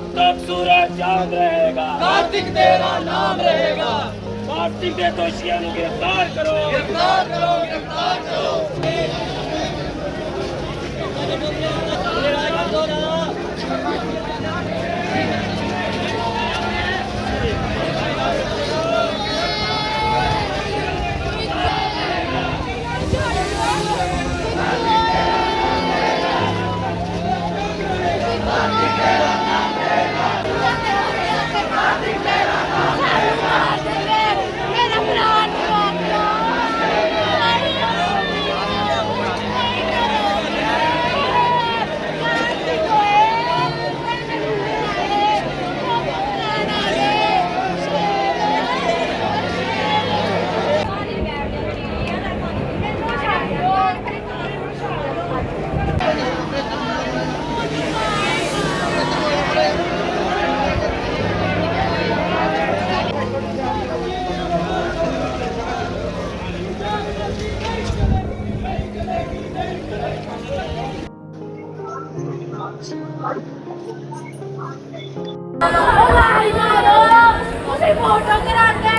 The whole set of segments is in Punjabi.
जब तक सूरज चाँद रहेगा। कार्तिक तेरा नाम रहेगा। कार्तिक के दोषियों को गिरफ़्तार करो। गिरफ़्तार करो गिरफ़्तार करो। ਮੇਰਾ ਤੁਸੀਂ ਫੋਟੋ ਕਰਾਉਂਦੇ,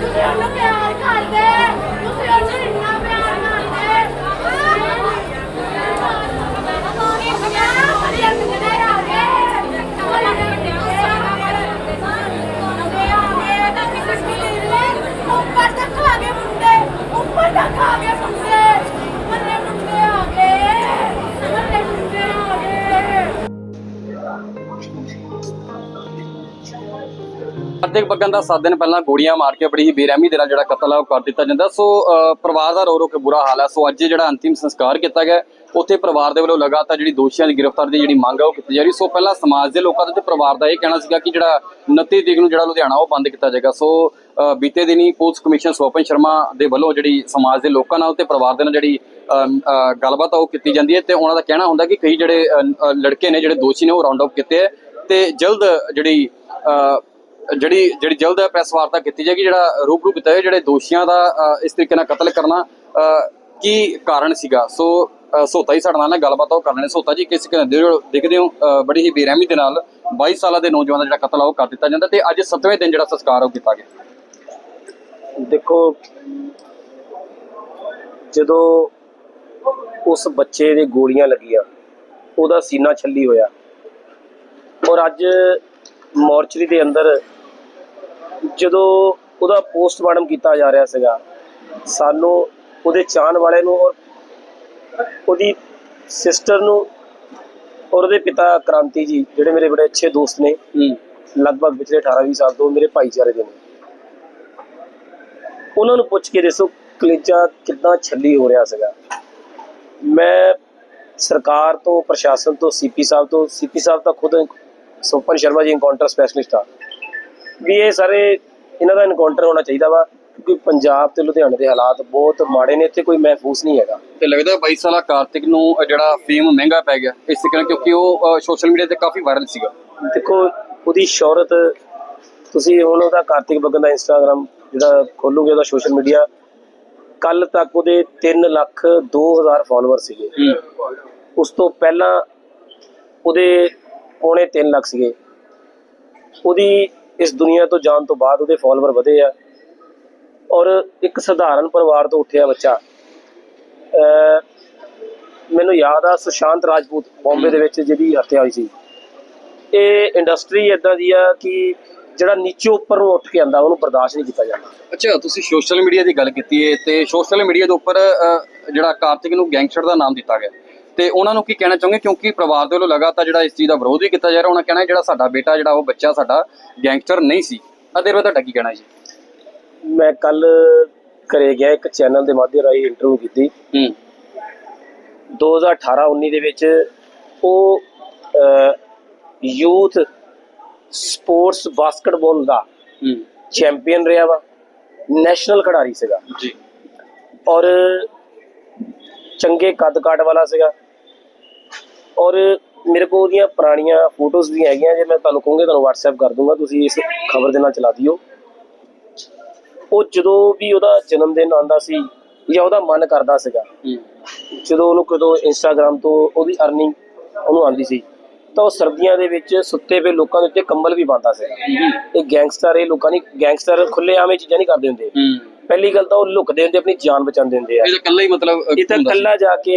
ਤੁਸੀਂ ਉਹਨੂੰ ਪਿਆਰ ਕਰਦੇ, ਤੁਸੀਂ ਉਹਨੂੰ ਇੰਨਾ ਪਿਆਰ ਕਰਦੇ। ਉੱਪਰ ਤੱਕ ਆ ਗਏ ਮੁੰਡੇ, ਉੱਪਰ ਤੱਕ ਆ ਕਾਰਤਿਕ ਬੱਗਨ ਦਾ 7 ਦਿਨ ਪਹਿਲਾਂ ਗੋਲੀਆਂ ਮਾਰ ਕੇ ਬੜੀ ਹੀ ਬੇਰਹਿਮੀ ਦੇ ਨਾਲ ਜਿਹੜਾ ਕਤਲ ਆ ਉਹ ਕਰ ਦਿੱਤਾ ਜਾਂਦਾ। ਸੋ ਪਰਿਵਾਰ ਦਾ ਰੋ ਰੋ ਕੇ ਬੁਰਾ ਹਾਲ ਹੈ ਸੋ, ਅੱਜ ਜਿਹੜਾ ਅੰਤਿਮ ਸੰਸਕਾਰ ਕੀਤਾ ਗਿਆ, ਉੱਥੇ ਪਰਿਵਾਰ ਦੇ ਵੱਲੋਂ ਲਗਾਤਾਰ ਜਿਹੜੀ ਦੋਸ਼ੀਆਂ ਦੀ ਗ੍ਰਿਫਤਾਰੀ ਦੀ ਜਿਹੜੀ ਮੰਗ ਹੈ ਉਹ ਕੀਤੀ ਜਾ ਰਹੀ। ਸੋ, ਪਹਿਲਾਂ ਸਮਾਜ ਦੇ ਲੋਕਾਂ ਦਾ ਤੇ ਪਰਿਵਾਰ ਦਾ ਇਹ ਕਹਿਣਾ ਸੀਗਾ ਕਿ ਜਿਹੜਾ 29 ਤਰੀਕ ਨੂੰ ਜਿਹੜਾ ਲੁਧਿਆਣਾ ਉਹ ਬੰਦ ਕੀਤਾ ਜਾਏਗਾ। ਸੋ ਬੀਤੇ ਦਿਨੀ ਪੁਲਿਸ ਕਮਿਸ਼ਨਰ ਸੋਪਨ ਸ਼ਰਮਾ ਦੇ ਵੱਲੋਂ ਜਿਹੜੀ ਸਮਾਜ ਦੇ ਲੋਕਾਂ ਨਾਲ ਤੇ ਪਰਿਵਾਰ ਦੇ ਨਾਲ ਜਿਹੜੀ ਗੱਲਬਾਤ ਆ ਉਹ ਕੀਤੀ ਜਾਂਦੀ ਹੈ ਤੇ ਉਹਨਾਂ ਦਾ ਕਹਿਣਾ ਹੁੰਦਾ ਕਿ ਕਈ ਜਿਹੜੇ ਲੜਕੇ ਨੇ ਜਿਹੜੇ ਦੋਸ਼ੀ ਨੇ ਉਹ ਰਾਉਂਡ ਅਪ ਕੀਤੇ ਹੈ ਤੇ ਜਲਦ ਜਿਹੜੀ ਜਿਹੜੀ ਜਿਹੜੀ ਜਲਦ ਪ੍ਰੈਸ ਵਾਰਤਾ ਕੀਤੀ ਜਾਏਗੀ, ਜਿਹੜਾ ਰੂਬਰੂ ਕੀਤਾ ਹੈ ਜਿਹੜੇ ਦੋਸ਼ੀਆਂ ਦਾ ਇਸ ਤਰੀਕੇ ਨਾਲ ਕਤਲ ਕਰਨਾ ਕੀ ਕਾਰਨ ਸੀਗਾ? ਸੋ ਸੋਤਾ ਹੀ ਸਾਡੇ ਨਾਲ ਗੱਲਬਾਤ ਉਹ ਕਰ ਲੈਣੇ। ਸੋਤਾ ਜੀ, ਕਿਸ ਕਹਿੰਦੇ ਹੋ? ਦੇਖਦੇ ਹੋ ਬੜੀ ਹੀ ਬੇਰਹਿਮੀ ਦੇ ਨਾਲ 22 ਸਾਲਾਂ ਦੇ ਨੌਜਵਾਨ ਦਾ ਜਿਹੜਾ ਕਤਲ ਆ, ਉਹ ਕਰ ਦਿੱਤਾ ਜਾਂਦਾ ਤੇ ਅੱਜ 7ਵੇਂ ਦਿਨ ਜਿਹੜਾ ਸੰਸਕਾਰ ਉਹ ਕੀਤਾ ਗਿਆ। ਦੇਖੋ, ਜਦੋਂ ਉਸ ਬੱਚੇ ਦੇ ਗੋਲੀਆਂ ਲੱਗੀਆਂ, ਉਹਦਾ ਸੀਨਾ ਛੱਲੀ ਹੋਇਆ। ਔਰ ਅੱਜ ਮੋਰਚਰੀ ਦੇ ਅੰਦਰ ਜਦੋਂ ਉਹਦਾ ਪੋਸਟਮਾਰਟਮ ਕੀਤਾ ਜਾ ਰਿਹਾ ਸੀਗਾ ਸਾਨੂੰ ਉਹਦੇ ਚਾਹਣ ਵਾਲੇ ਨੂੰ ਔਰ ਉਹਦੀ ਸਿਸਟਰ ਨੂੰ ਔਰ ਉਹਦੇ ਪਿਤਾ ਕ੍ਰਾਂਤੀ ਜੀ ਜਿਹੜੇ ਮੇਰੇ ਬੜੇ ਅੱਛੇ ਦੋਸਤ ਨੇ ਲਗਭਗ ਪਿਛਲੇ 18 20 ਸਾਲ ਤੋਂ ਮੇਰੇ ਭਾਈਚਾਰੇ ਦੇ ਨੇ। ਉਹਨਾਂ ਨੂੰ ਪੁੱਛ ਕੇ ਦੱਸੋ ਕਲੇਜਾ ਕਿੱਦਾਂ ਛੱਲੀ ਹੋ ਰਿਹਾ ਸੀਗਾ। ਮੈਂ ਸਰਕਾਰ ਤੋਂ ਪ੍ਰਸ਼ਾਸਨ ਤੋਂ ਸੀਪੀ ਸਾਹਿਬ ਤੋਂ ਸੀਪੀ ਸਾਹਿਬ ਤਾਂ ਖੁਦ ਸੋਪਨ ਸ਼ਰਮਾ ਜੀ ਇਨਕਾਊਂਟਰ ਸਪੈਸ਼ਲਿਸਟ ਆ। ਵੀ ਇਹ ਸਾਰੇ ਇਹਨਾਂ ਦਾ ਇਨਕਾਊਂਟਰ ਹੋਣਾ ਚਾਹੀਦਾ ਵਾ ਕਿਉਂਕਿ ਪੰਜਾਬ ਤੇ ਲੁਧਿਆਣੇ ਦੇ ਹਾਲਾਤ ਬਹੁਤ ਮਾੜੇ ਨੇ ਇੱਥੇ ਕੋਈ ਮਹਿਫੂਜ਼ ਨਹੀਂ ਹੈਗਾ। ਤੇ ਲੱਗਦਾ 22 ਸਾਲਾ ਕਾਰਤਿਕ ਨੂੰ ਜਿਹੜਾ ਫੇਮ ਮਹਿੰਗਾ ਪੈ ਗਿਆ ਇਸ ਨਾਲ ਕਿਉਂਕਿ ਉਹ ਸੋਸ਼ਲ ਮੀਡੀਆ ਤੇ ਕਾਫੀ ਵਾਇਰਲ ਸੀਗਾ। ਦੇਖੋ ਉਹਦੀ ਸ਼ੌਹਰਤ ਤੁਸੀਂ ਹੁਣ ਉਹਦਾ ਕਾਰਤਿਕ ਬੱਗਨ ਦਾ ਇੰਸਟਾਗ੍ਰam ਜਿਹੜਾ ਖੋਲੋਗੇ ਉਹਦਾ ਸੋਸ਼ਲ ਮੀਡੀਆ ਕੱਲ ਤੱਕ ਉਹਦੇ 3 ਲੱਖ 2000 ਫਾਲੋਅਰ ਸੀਗੇ। ਉਸ ਤੋਂ ਪਹਿਲਾਂ ਉਹਦੇ ਪੌਣੇ 3 ਲੱਖ ਸੀਗੇ। ਉਹਦੀ ਇਸ ਦੁਨੀਆ ਤੋਂ ਜਾਣ ਤੋਂ ਬਾਅਦ ਉਹਦੇ ਫਾਲੋਅਰ ਵਧੇ ਆ। ਔਰ ਇੱਕ ਸਧਾਰਨ ਪਰਿਵਾਰ ਤੋਂ ਉੱਠਿਆ ਬੱਚਾ। ਮੈਨੂੰ ਯਾਦ ਆ ਸੁਸ਼ਾਂਤ ਰਾਜਪੂਤ ਬੰਬੇ ਦੇ ਵਿੱਚ ਜਿਹਦੀ ਹੱਤਿਆ ਹੋਈ ਸੀ। ਇਹ ਇੰਡਸਟਰੀ ਇਦਾਂ ਦੀ ਆ ਕਿ ਜਿਹੜਾ ਨੀਚੇ ਉੱਪਰ ਨੂੰ ਉੱਠ ਕੇ ਆਂਦਾ ਉਹਨੂੰ ਬਰਦਾਸ਼ਤ ਨਹੀਂ ਕੀਤਾ ਜਾਂਦਾ। ਅੱਛਾ, ਤੁਸੀਂ ਸੋਸ਼ਲ ਮੀਡੀਆ ਦੀ ਗੱਲ ਕੀਤੀ ਹੈ ਤੇ ਸੋਸ਼ਲ ਮੀਡੀਆ ਦੇ ਉੱਪਰ ਜਿਹੜਾ ਕਾਰਤਿਕ ਨੂੰ ਗੈਂਗਸਟਰ ਦਾ ਨਾਮ ਦਿੱਤਾ ਗਿਆ। ਤੇ ਉਹਨਾਂ ਨੂੰ ਕੀ ਕਹਿਣਾ ਚਾਹੁੰਗੇ? ਕਿਉਂਕਿ ਪਰਿਵਾਰ ਦੇ ਵੱਲੋਂ ਲਗਾਤਾਰ ਜਿਹੜਾ ਇਸ ਚੀਜ਼ ਦਾ ਵਿਰੋਧ ਵੀ ਕੀਤਾ ਜਾ ਰਿਹਾ ਉਹਨਾਂ ਕਹਿਣਾ ਜਿਹੜਾ ਸਾਡਾ ਬੇਟਾ ਜਿਹੜਾ ਉਹ ਬੱਚਾ ਸਾਡਾ ਗੈਂਗਸਟਰ ਨਹੀਂ ਸੀ। ਅਦੇ ਰੋ ਤੁਹਾਡਾ ਕੀ ਕਹਿਣਾ ਜੀ? ਮੈਂ ਕੱਲ ਘਰੇ ਗਿਆ ਇੱਕ ਚੈਨਲ ਦੇ ਮਾਧਿਅਮ ਰਾਹੀਂ ਇੰਟਰਵਿਊ ਕੀਤੀ। ਹੂੰ। 2018-19 ਦੇ ਵਿੱਚ ਉਹ ਯੂਥ ਸਪੋਰਟਸ ਬਾਸਕਟਬਾਲ ਦਾ ਹੂੰ। ਚੈਂਪੀਅਨ ਰਿਹਾ ਵਾ ਨੈਸ਼ਨਲ ਖਿਡਾਰੀ ਸੀਗਾ। ਜੀ। ਔਰ ਚੰਗੇ ਕੱਦ ਕਾਟ ਵਾਲਾ ਸੀਗਾ। ਔਰ ਮੇਰੇ ਕੋਲ ਉਹਦੀਆਂ ਪੁਰਾਣੀਆਂ ਫੋਟੋਜ਼ ਵੀ ਹੈਗੀਆਂ ਜੇ ਮੈਂ ਤੁਹਾਨੂੰ ਕਹੂੰਗਾ ਤੁਹਾਨੂੰ WhatsApp ਕਰ ਦੂੰਗਾ ਤੁਸੀਂ ਇਸ ਖਬਰ ਦੇ ਨਾਲ ਚਲਾ ਦਿਓ। ਉਹ ਜਦੋਂ ਵੀ ਉਹਦਾ ਜਨਮ ਦਿਨ ਆਉਂਦਾ ਸੀ ਜਾਂ ਉਹਦਾ ਮਨ ਕਰਦਾ ਸੀਗਾ ਜਦੋਂ ਉਹਨੂੰ ਕਦੋਂ ਇੰਸਟਾਗ੍ਰam ਤੋਂ ਉਹਦੀ ਅਰਨਿੰਗ ਉਹਨੂੰ ਆਉਂਦੀ ਸੀ ਤਾਂ ਉਹ ਸਰਦੀਆਂ ਦੇ ਵਿੱਚ ਸੁੱਤੇ ਪਏ ਲੋਕਾਂ ਦੇ ਉੱਤੇ ਕੰਬਲ ਵੀ ਪਾਉਂਦਾ ਸੀ ਇਹ ਗੈਂਗਸਟਰ ਇਹ ਲੋਕਾਂ ਦੀ ਗੈਂਗਸਟਰ ਖੁੱਲੇ ਆਵੇਂ ਚੀਜ਼ਾਂ ਨਹੀਂ ਕਰਦੇ ਹੁੰਦੇ। ਪਹਿਲੀ ਗੱਲ ਤਾਂ ਉਹ ਲੁਕਦੇ ਹੁੰਦੇ ਆਪਣੀ ਜਾਨ ਬਚਾਉਂਦੇ ਹੁੰਦੇ ਆ। ਇਹ ਤਾਂ ਇਕੱਲਾ ਹੀ ਮਤਲਬ ਇਹ ਤਾਂ। ਕੱਲਾ ਜਾ ਕੇ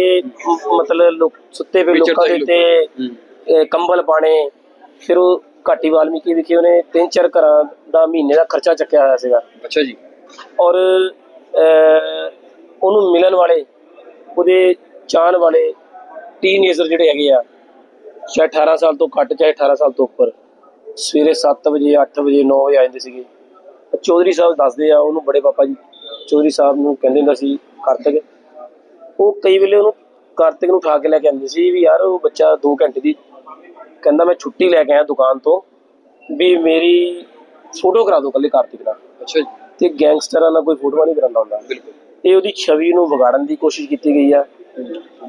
ਮਤਲਬ ਲੋਕ ਸੁੱਤੇ ਪਏ ਲੋਕਾਂ ਦੇ ਅਹ, ਕੰਬਲ ਪਾਣੇ ਫਿਰ ਉਹ ਘਾਟੀ ਵਾਲਮੀਕੀ ਵਿਖੇ ਉਹਨੇ ਤਿੰਨ ਚਾਰ ਘਰਾਂ ਦਾ ਮਹੀਨੇ ਦਾ ਖਰਚਾ ਚੱਕਿਆ ਹੋਇਆ ਸੀਗਾ। ਅੱਛਾ ਜੀ। ਔਰ ਉਹਨੂੰ ਮਿਲਣ ਵਾਲੇ ਉਹਦੇ ਚਾਹਣ ਵਾਲੇ ਟੀਨੇਜਰ ਜਿਹੜੇ ਹੈਗੇ ਆ ਚਾਹੇ 18 ਸਾਲ ਤੋਂ ਘੱਟ ਚਾਹੇ 18 ਸਾਲ ਤੋਂ ਉੱਪਰ ਸਵੇਰੇ 7 ਵਜੇ 8 ਵਜੇ 9 ਵਜੇ ਆ ਜਾਂਦੇ ਸੀਗੇ। ਚੌਧਰੀ ਸਾਹਿਬ ਦੱਸਦੇ ਆ ਉਹਨੂੰ ਬੜੇ ਪਾਪਾ ਜੀ ਚੌਧਰੀ ਸਾਹਿਬ ਨੂੰ ਕਹਿੰਦੇ ਹੁੰਦਾ ਸੀ ਕਾਰਤਿਕ। ਉਹ ਕਈ ਵੇਲੇ ਉਹਨੂੰ ਕਾਰਤਿਕ ਨੂੰ ਉਠਾ ਕੇ ਲੈ ਕੇ ਆਉਂਦੇ ਸੀ ਵੀ ਯਾਰ ਉਹ ਬੱਚਾ 2 ਘੰਟੇ ਦੀ ਕਹਿੰਦਾ ਮੈਂ ਛੁੱਟੀ ਲੈ ਕੇ ਆਇਆ ਦੁਕਾਨ ਤੋਂ ਵੀ ਮੇਰੀ ਫੋਟੋ ਕਰਾ ਦਿਓ ਕੱਲੇ ਕਾਰਤਿਕ ਨਾਲ। ਅੱਛਾ ਜੀ। ਤੇ ਗੈਂਗਸਟਰਾਂ ਨਾਲ ਕੋਈ ਫੋਟੋਆਂ ਨਹੀਂ ਕਰਾਉਂਦਾ ਹੁੰਦਾ। ਬਿਲਕੁਲ। ਇਹ ਉਹਦੀ ਛਵੀ ਨੂੰ ਵਿਗਾੜਨ ਦੀ ਕੋਸ਼ਿਸ਼ ਕੀਤੀ ਗਈ ਆ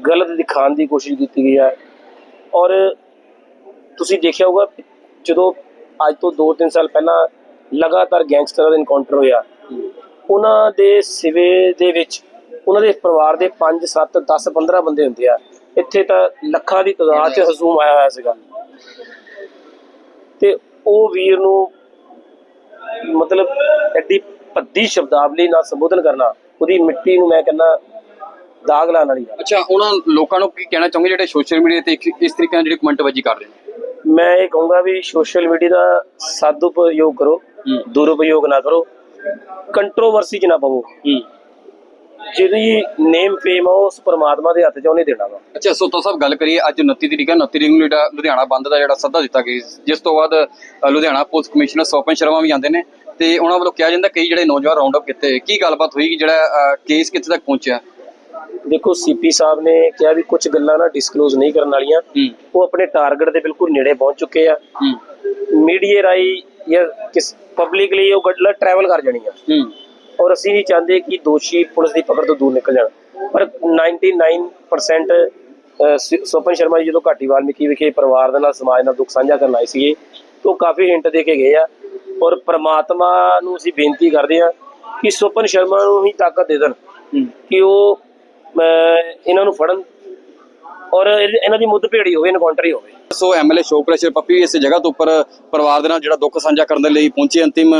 ਗਲਤ ਦਿਖਾਉਣ ਦੀ ਕੋਸ਼ਿਸ਼ ਕੀਤੀ ਗਈ ਆ। ਔਰ ਤੁਸੀਂ ਦੇਖਿਆ ਹੋਊਗਾ ਜਦੋਂ ਅੱਜ ਤੋਂ 2-3 ਸਾਲ ਪਹਿਲਾਂ ਲਗਾਤਾਰ ਗੈਂਗਸਟਰਾਂ ਦਾ ਇਨਕਾਊਂਟਰ ਹੋਇਆ। ਉਹਨਾਂ ਦੇ ਸਿਵੇ ਦੇ ਵਿੱਚ ਉਹਨਾਂ ਦੇ ਪਰਿਵਾਰ ਦੇ 5 7 10 15 ਬੰਦੇ ਹੁੰਦੇ ਆ। ਇੱਥੇ ਤਾਂ ਲੱਖਾਂ ਦੀ ਤਾਦਾਦ 'ਚ ਹਜ਼ੂਮ ਆਇਆ ਹੋਇਆ ਸੀਗਾ। ਤੇ ਉਹ ਵੀਰ ਨੂੰ ਮਤਲਬ ਐਡੀ ਭੱਦੀ ਸ਼ਬਦਾਵਲੀ ਨਾਲ ਸੰਬੋਧਨ ਕਰਨਾ ਉਹਦੀ ਮਿੱਟੀ ਨੂੰ ਮੈਂ ਕਹਿੰਦਾ ਦਾਗ ਲਾਉਣ ਵਾਲੀ ਗੱਲ। ਅੱਛਾ ਉਹਨਾਂ ਲੋਕਾਂ ਨੂੰ ਕੀ ਕਹਿਣਾ ਚਾਹੁੰਗੇ ਜਿਹੜੇ ਸੋਸ਼ਲ ਮੀਡੀਆ ਤੇ ਇਸ ਤਰੀਕੇ ਨਾਲ ਜਿਹੜੀ ਕਮੈਂਟਬਾਜ਼ੀ ਕਰ ਰਹੇ ਨੇ? ਮੈਂ ਇਹ ਕਹੂੰਗਾ ਵੀ ਸੋਸ਼ਲ ਮੀਡੀਆ ਦਾ ਸਦਉਪਯੋਗ ਕਰੋ। ਦੁਰਉਪਯੋਗ ਨਾ ਕਰੋ। ਕੰਟਰੋਵਰਸੀ 'ਚ ਨਾ ਪਵੋ। ਹੂੰ। ਜਿਹਦੀ ਨੇਮ ਫੇਮ ਆ ਉਸ ਪਰਮਾਤਮਾ ਦੇ ਹੱਥ 'ਚ ਉਹਨੇ ਦੇਣਾ ਵਾ। ਅੱਛਾ ਸੋਤੋ ਸਾਹਿਬ ਗੱਲ ਕਰੀਏ ਅੱਜ 29 ਤਰੀਕ ਹੈ। 29 ਤਰੀਕ ਨੂੰ ਜਿਹੜਾ ਲੁਧਿਆਣਾ ਬੰਦ ਦਾ ਜਿਹੜਾ ਸੱਦਾ ਦਿੱਤਾ ਗਿਆ ਸੀ, ਜਿਸ ਤੋਂ ਬਾਅਦ ਲੁਧਿਆਣਾ ਪੁਲਿਸ ਕਮਿਸ਼ਨਰ ਸੋਪਨ ਸ਼ਰਮਾ ਵੀ ਆਉਂਦੇ ਨੇ ਤੇ ਉਹਨਾਂ ਵੱਲੋਂ ਕਿਹਾ ਜਾਂਦਾ ਕਈ ਜਿਹੜੇ ਨੌਜਵਾਨ ਰਾਉਂਡ ਅਪ ਕੀਤੇ। ਕੀ ਗੱਲਬਾਤ ਹੋਈ? ਕਿ ਜਿਹੜਾ ਕੇਸ ਕਿੱਥੇ ਤੱਕ ਪਹੁੰਚਿਆ? ਦੇਖੋ ਸੀਪੀ ਸਾਹਿਬ ਨੇ ਕਿਹਾ ਵੀ ਕੁਝ ਗੱਲਾਂ ਨਾ ਡਿਸਕਲੋਜ਼ ਨਹੀਂ ਕਰਨ ਵਾਲੀਆਂ। ਉਹ ਆਪਣੇ ਟਾਰਗੇਟ ਦੇ ਬਿਲਕੁਲ ਨੇੜੇ ਪਹੁੰਚ ਚੁੱਕੇ ਆ। ਮੀਡੀਆ ਰਾਈ ਜਾਂ ਕਿਸ ਪਬਲਿਕਲੀ ਉਹ ਗੱਲਾਂ ਟਰੈਵਲ ਕਰ ਜਾਣੀਆਂ। ਹੂੰ। ਔਰ ਅਸੀਂ ਨਹੀਂ ਚਾਹੁੰਦੇ ਕਿ ਦੋਸ਼ੀ ਪੁਲਿਸ ਦੀ ਪਕੜ ਤੋਂ ਦੂਰ ਨਿਕਲ ਜਾਣ। ਪਰ 99% ਅਹ, ਸ- ਸੋਪਨ ਸ਼ਰਮਾ ਜੀ ਜਦੋਂ ਘਾਟੀ ਵਾਲਮੀਕੀ ਵਿਖੇ ਪਰਿਵਾਰ ਦੇ ਨਾਲ ਸਮਾਜ ਨਾਲ ਦੁੱਖ ਸਾਂਝਾ ਕਰਨ ਆਏ ਸੀਗੇ ਤਾਂ ਉਹ ਕਾਫੀ ਹਿੰਟ ਦੇ ਕੇ ਗਏ ਆ। ਔਰ ਪ੍ਰਮਾਤਮਾ ਨੂੰ ਅਸੀਂ ਬੇਨਤੀ ਕਰਦੇ ਆ ਕਿ ਸੋਪਨ ਸ਼ਰਮਾ ਨੂੰ ਹੀ ਤਾਕਤ ਦੇ ਦੇਣ ਕਿ ਉਹ ਇਹਨਾਂ ਨੂੰ ਫੜਨ। ਔਰ ਇਹ- ਇਹਨਾਂ ਦੀ ਮੁੱਦ ਭੇੜੀ ਹੋਵੇ ਇਨਕਾਊਂਟਰ ਹੀ ਹੋਵੇ। ਸੋ ਐਮਐਲਏ ਸ਼ੋਕ ਪ੍ਰੈਸ਼ਰ ਪੱਪੀ ਇਸ ਜਗ੍ਹਾ ਤੋਂ ਉੱਪਰ ਪਰਿਵਾਰ ਦੇ ਨਾਲ ਜਿਹੜਾ ਦੁੱਖ ਸਾਂਝਾ ਕਰਨ ਦੇ ਲਈ ਪਹੁੰਚੇ ਅੰਤਿਮ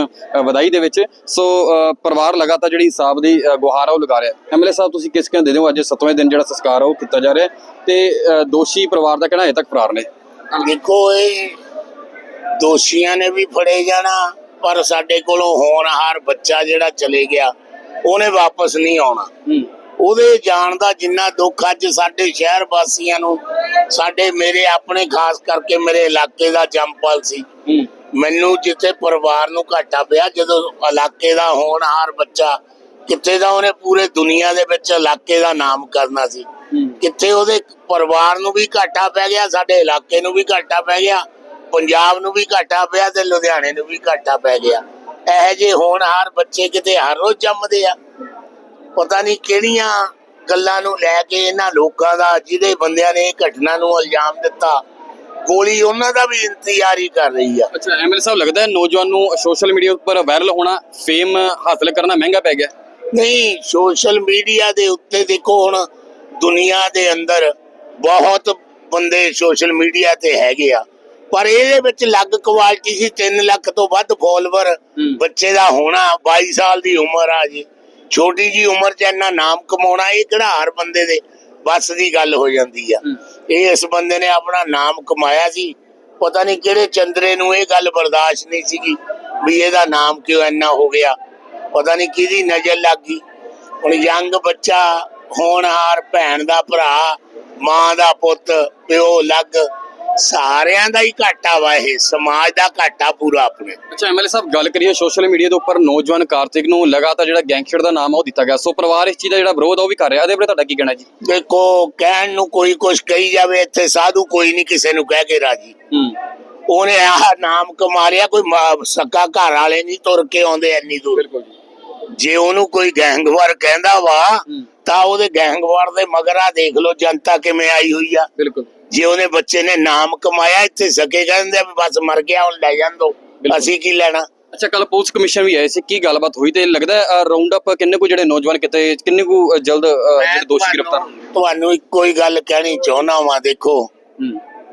ਵਧਾਈ ਦੇ ਵਿੱਚ। ਸੋ ਪਰਿਵਾਰ ਲਗਾਤਾਰ ਜਿਹੜੀ ਇਨਸਾਫ ਦੀ ਗੁਹਾਰ ਆ ਉਹ ਲਗਾ ਰਿਹਾ ਐਮਐਲਏ ਸਾਹਿਬ ਤੁਸੀਂ ਕਿਸ ਕਹਿੰਦੇ ਦਿਓ ਅੱਜ 7ਵੇਂ ਦਿਨ ਜਿਹੜਾ ਸੰਸਕਾਰ ਆ ਉਹ ਕੀਤਾ ਜਾ ਰਿਹਾ ਹੈ ਤੇ ਦੋਸ਼ੀ ਪਰਿਵਾਰ ਦਾ ਕਹਿਣਾ ਅਜੇ ਤੱਕ ਫਰਾਰ ਨੇ? ਦੇਖੋ ਇਹ ਦੋਸ਼ੀਆਂ ਨੇ ਵੀ ਫੜੇ ਜਾਣਾ ਪਰ ਸਾਡੇ ਕੋਲੋਂ ਹੋਣਹਾਰ ਬੱਚਾ ਜਿਹੜਾ ਚਲੇ ਗਿਆ ਉਹਨੇ ਵਾਪਸ ਨਹੀਂ ਆਉਣਾ। ਹੂੰ। ਉਹਦੇ ਜਾਣ ਦਾ ਜਿੰਨਾ ਦੁੱਖ ਅੱਜ ਸਾਡੇ ਸ਼ਹਿਰ ਵਾਸੀਆਂ ਨੂੰ ਸਾਡੇ ਮੇਰੇ ਆਪਣੇ ਖਾਸ ਕਰਕੇ ਮੇਰੇ ਇਲਾਕੇ ਦਾ ਜੰਪਲ ਸੀ। ਮੈਨੂੰ ਜਿੱਥੇ ਪਰਿਵਾਰ ਨੂੰ ਘਾਟਾ ਪਿਆ ਜਦੋਂ ਇਲਾਕੇ ਦਾ ਹੋਣਹਾਰ ਬੱਚਾ ਕਿੱਥੇ ਦਾ ਉਹਨੇ ਪੂਰੇ ਦੁਨੀਆ ਦੇ ਵਿੱਚ ਇਲਾਕੇ ਦਾ ਨਾਮ ਕਰਨਾ ਸੀ। ਕਿੱਥੇ ਉਹਦੇ ਪਰਿਵਾਰ ਨੂੰ ਵੀ ਘਾਟਾ ਪੈ ਗਿਆ ਸਾਡੇ ਇਲਾਕੇ ਨੂੰ ਵੀ ਘਾਟਾ ਪੈ ਗਿਆ ਪੰਜਾਬ ਨੂੰ ਵੀ ਘਾਟਾ ਪਿਆ ਤੇ ਲੁਧਿਆਣੇ ਨੂੰ ਵੀ ਘਾਟਾ ਪੈ ਗਿਆ। ਇਹ ਜੇ ਹੋਣਹਾਰ ਬੱਚੇ ਕਿਤੇ ਹਰ ਰੋਜ਼ ਜੰਮਦੇ ਆ। ਪਤਾ ਨਹੀਂ ਕਿਹੜੀਆਂ ਗੱਲਾਂ ਨੂੰ ਲੈ ਕੇ ਇਹਨਾਂ ਲੋਕਾਂ ਦਾ ਜਿਹਦੇ ਬੰਦਿਆਂ ਨੇ ਇਹ ਘਟਨਾ ਨੂੰ ਇਲਜ਼ਾਮ ਦਿੱਤਾ ਗੋਲੀ ਉਹਨਾਂ ਦਾ ਵੀ ਇੰਤਜ਼ਾਰ ਕਰ ਰਹੀ ਆ। ਅੱਛਾ ਐਮਐਲਏ ਸਾਹਿਬ ਲੱਗਦਾ ਹੈ ਨੌਜਵਾਨ ਨੂੰ ਸੋਸ਼ਲ ਮੀਡੀਆ ਉੱਪਰ ਵਾਇਰਲ ਹੋਣਾ ਫੇਮ ਹਾਸਲ ਕਰਨਾ ਮਹਿੰਗਾ ਪੈ ਗਿਆ? ਨਹੀਂ ਸੋਸ਼ਲ ਮੀਡੀਆ ਦੇ ਉੱਤੇ ਦੇਖੋ ਹੁਣ ਦੁਨੀਆ ਦੇ ਅੰਦਰ ਬਹੁਤ ਬੰਦੇ ਸੋਸ਼ਲ ਮੀਡੀਆ ਤੇ ਹੈਗੇ ਆ। ਪਰ ਇਹਦੇ ਵਿੱਚ ਅਲੱਗ ਕੁਆਲਿਟੀ ਸੀ 3 ਲੱਖ ਤੋਂ ਵੱਧ ਫੋਲੋਵਰ ਹੂੰ। ਬੱਚੇ ਦਾ ਹੋਣਾ 22 ਸਾਲ ਦੀ ਉਮਰ ਆ ਜੀ। ਛੋਟੀ ਜੀ ਉਮਰ 'ਚ ਇੰਨਾ ਨਾਮ ਕਮਾਉਣਾ ਇਹ ਕਿਹੜਾ ਹਰ ਬੰਦੇ ਦੇ ਬਸ ਦੀ ਗੱਲ ਹੋ ਜਾਂਦੀ ਆ। ਇਹ ਇਸ ਬੰਦੇ ਨੇ ਆਪਣਾ ਨਾਮ ਕਮਾਇਆ ਸੀ। ਪਤਾ ਨਹੀਂ ਕਿਹੜੇ ਚੰਦਰੇ ਨੂੰ ਇਹ ਗੱਲ ਬਰਦਾਸ਼ਤ ਨਹੀਂ ਸੀਗੀ ਵੀ ਇਹਦਾ ਨਾਮ ਕਿਉਂ ਇੰਨਾ ਹੋ ਗਿਆ। ਪਤਾ ਨਹੀਂ ਕਿਹਦੀ ਨਜ਼ਰ ਲੱਗ ਗਈ। ਹੁਣ ਯੰਗ ਬੱਚਾ ਹੋਣਹਾਰ ਭੈਣ ਦਾ ਭਰਾ ਮਾਂ ਦਾ ਪੁੱਤ ਪਿਓ ਲੱਗ ਸਾਰਿਆਂ ਦਾ ਹੀ ਘਾਟਾ ਵਾ ਇਹ ਸਮਾਜ ਦਾ ਘਾਟਾ ਪੂਰਾ ਆਪਣੇ। ਅੱਛਾ ਐਮਐਲਏ ਸਾਹਿਬ ਗੱਲ ਕਰੀਏ ਸੋਸ਼ਲ ਮੀਡੀਆ ਦੇ ਉੱਪਰ ਨੌਜਵਾਨ ਕਾਰਤਿਕ ਨੂੰ ਲਗਾਤਾਰ ਜਿਹੜਾ ਗੈਂਗਸਟਰ ਦਾ ਨਾਮ ਆ ਉਹ ਦਿੱਤਾ ਗਿਆ। ਸੋ ਪਰਿਵਾਰ ਇਸ ਚੀਜ਼ ਦਾ ਜਿਹੜਾ ਵਿਰੋਧ ਆ ਉਹ ਵੀ ਕਰ ਰਿਹਾ। ਇਹਦੇ ਬਾਰੇ ਤੁਹਾਡਾ ਕੀ ਕਹਿਣਾ ਜੀ? ਦੇਖੋ ਕਹਿਣ ਨੂੰ ਕੋਈ ਕੁਛ ਕਹੀ ਜਾਵੇ ਇੱਥੇ ਸਾਧੂ ਕੋਈ ਨਹੀਂ ਕਿਸੇ ਨੂੰ ਕਹਿ ਕੇ ਰਾਜੀ। ਹੂੰ। ਉਹਨੇ ਆਹ ਨਾਮ ਕਮਾ ਲਿਆ ਕੋਈ ਮਾਂ- ਸਕਾ ਘਰ ਵਾਲੇ ਨਹੀਂ ਤੁਰ ਕੇ ਆਉਂਦੇ ਇੰਨੀ ਦੂਰ। ਬਿਲਕੁਲ ਜੀ। ਜੇ ਉਹਨੂੰ ਕੋਈ ਗੈਂਗਵਾਰ ਕਹਿੰਦਾ ਵਾ ਹੂੰ। ਤਾਂ ਉਹਦੇ ਗੈਂਗਵਾਰ ਦੇ ਮਗਰਾ ਦੇਖ ਲਓ ਜਨਤਾ ਕਿਵੇਂ ਆਈ ਹੋਈ ਆ। ਬਿਲਕੁਲ। ਜੇ ਉਹਨੇ ਬੱਚੇ ਨੇ ਨਾਮ ਕਮਾਇਆ ਇੱਥੇ ਸਕੇ ਕਹਿੰਦੇ ਵੀ ਬਸ ਮਰ ਗਿਆ ਹੁਣ ਲੈ ਜਾਂਦੋ ਅਸੀਂ ਕੀ ਲੈਣਾ? ਅੱਛਾ ਕੱਲ ਪੁਲਿਸ ਕਮਿਸ਼ਨ ਵੀ ਆਏ ਸੀ ਕੀ ਗੱਲਬਾਤ ਹੋਈ ਤੇ ਲੱਗਦਾ ਰਾਉਂਡ ਅਪ ਕਿੰਨੇ ਕੁ ਜਿਹੜੇ ਨੌਜਵਾਨ ਕਿਤੇ ਕਿੰਨੇ ਕੁ ਜਲਦ ਜਿਹੜੇ ਦੋਸ਼ੀ ਗ੍ਰਿਫਤਾਰ ਹੋਣਗੇ ਤੁਹਾਨੂੰ ਇੱਕੋ ਹੀ ਗੱਲ ਕਹਿਣੀ ਚਾਹੁੰਦਾ ਵਾਂ ਦੇਖੋ।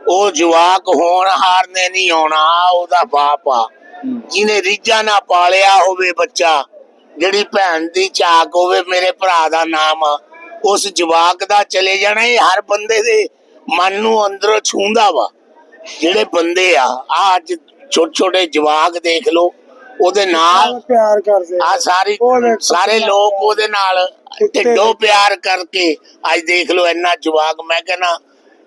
ਉਹ ਜਵਾਕ ਹੋਣਹਾਰ ਨੇ ਨਹੀਂ ਆਉਣਾ ਉਹਦਾ ਬਾਪ ਆ। ਜਿਹਨੇ ਰੀਝਾਂ ਨਾਲ ਪਾਲਿਆ ਹੋਵੇ ਬੱਚਾ ਜਿਹੜੀ ਭੈਣ ਦੀ ਚਾਕ ਹੋਵੇ ਮੇਰੇ ਭਰਾ ਦਾ ਨਾਮ ਆ ਉਸ ਜਵਾਕ ਦਾ ਚਲੇ ਜਾਣਾ ਇਹ ਹਰ ਬੰਦੇ ਦੇ ਮਨ ਨੂੰ ਅੰਦਰੋਂ ਛੂੰਦਾ ਵਾ। ਜਿਹੜੇ ਬੰਦੇ ਆ ਆ ਅੱਜ ਛੋਟੇ ਛੋਟੇ ਜਵਾਕ ਦੇਖ ਲਓ ਉਹਦੇ ਨਾਲ ਪਿਆਰ ਕਰਦੇ ਆ। ਸਾਰੀ ਸਾਰੇ ਲੋਕ ਉਹਦੇ ਨਾਲ ਢਿੱਡੋਂ ਪਿਆਰ ਕਰਕੇ ਅੱਜ ਦੇਖ ਲਓ ਇੰਨਾ ਜਵਾਕ ਮੈਂ ਕਹਿੰਦਾ